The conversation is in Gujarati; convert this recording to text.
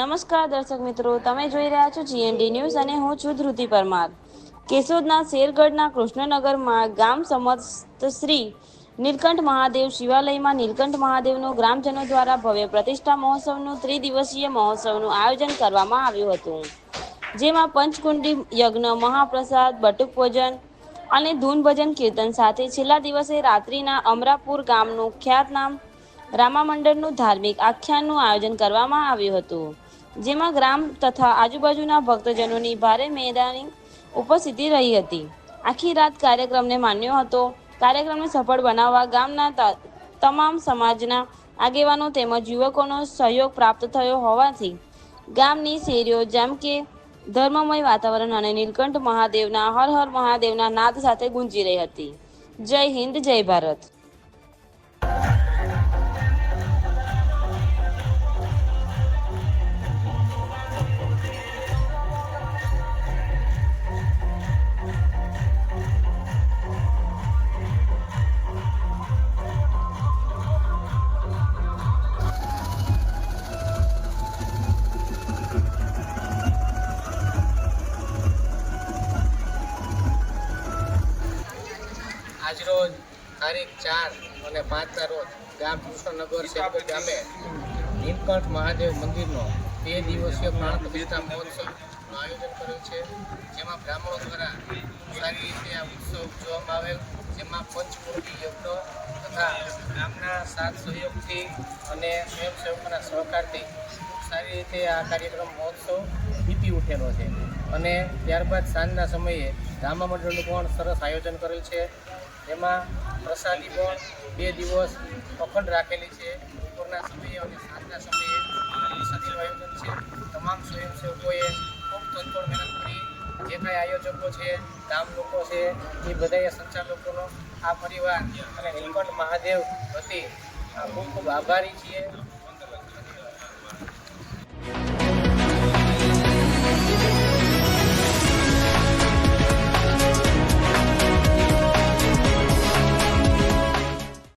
નમસ્કાર દર્શક મિત્રો, તમે જોઈ રહ્યા છો જીએનડી ન્યૂઝ અને હું છું ધ્રુતિ પરમાર. કેશોદના શેરગઢના કૃષ્ણનગરમાં ગામ સમસ્ત શ્રી નીલકંઠ મહાદેવ શિવાલયમાં નીલકંઠ મહાદેવનો ગ્રામજનો દ્વારા ભવ્ય પ્રતિષ્ઠા મહોત્સવનું ત્રિદિવસીય મહોત્સવનું આયોજન કરવામાં આવ્યું હતું. જેમાં પંચકુંડી યજ્ઞ, મહાપ્રસાદ, બટુક ભોજન અને ધૂન ભજન કીર્તન સાથે છેલ્લા દિવસે રાત્રિના અમરાપુર ગામનું ખ્યાતનામ રામા મંડળનું ધાર્મિક આખ્યાનનું આયોજન કરવામાં આવ્યું હતું. જેમાં ગ્રામ તથા આજુબાજુના ભક્તજનોની ભારે મેદાની ઉપસ્થિતિ રહી હતી. આખી રાત કાર્યક્રમને માન્યો હતો. કાર્યક્રમને સફળ બનાવવા ગામના તમામ સમાજના આગેવાનો તેમજ યુવકોનો સહયોગ પ્રાપ્ત થયો હોવાથી ગામની શેરીઓ જેમ કે ધર્મમય વાતાવરણ અને નીલકંઠ મહાદેવના, હર હર મહાદેવના નાદ સાથે ગુંજી રહી હતી. જય હિન્દ, જય ભારત. આજરોજ તારીખ ચાર અને પાંચના રોજ ગામ કૃષ્ણનગર શેરગઢ ગામે નીલકંઠ મહાદેવ મંદિરનો બે દિવસીય પ્રાણ પ્રતિષ્ઠા મહોત્સવનું આયોજન કરેલ છે. જેમાં બ્રાહ્મણો દ્વારા સારી રીતે આ ઉત્સવ ઉજવવામાં આવેલ, જેમાં પંચમૂર્તિ યજ્ઞો તથા ગામના સાથ સહયોગથી અને સ્વયંસેવકોના સહકારથી સારી રીતે આ કાર્યક્રમ મહોત્સવ બીતી ઉઠેલો છે. અને ત્યારબાદ સાંજના સમયે રામા મંડળનું પણ સરસ આયોજન કરેલ છે. તેમાં પ્રસાદી પણ બે દિવસ અખંડ રાખેલી છે. બપોરના સમયે અને સાંજના સમયે પ્રસાદીનું આયોજન છે. તમામ સ્વયંસેવકોએ ખૂબ તનતોડ મહેનત કરી. જે કાંઈ આયોજકો છે, ગામ લોકો છે, એ બધાએ સંચાલકોનો આ પરિવાર અને નીલકંઠ મહાદેવ વતી ખૂબ ખૂબ આભારી છીએ.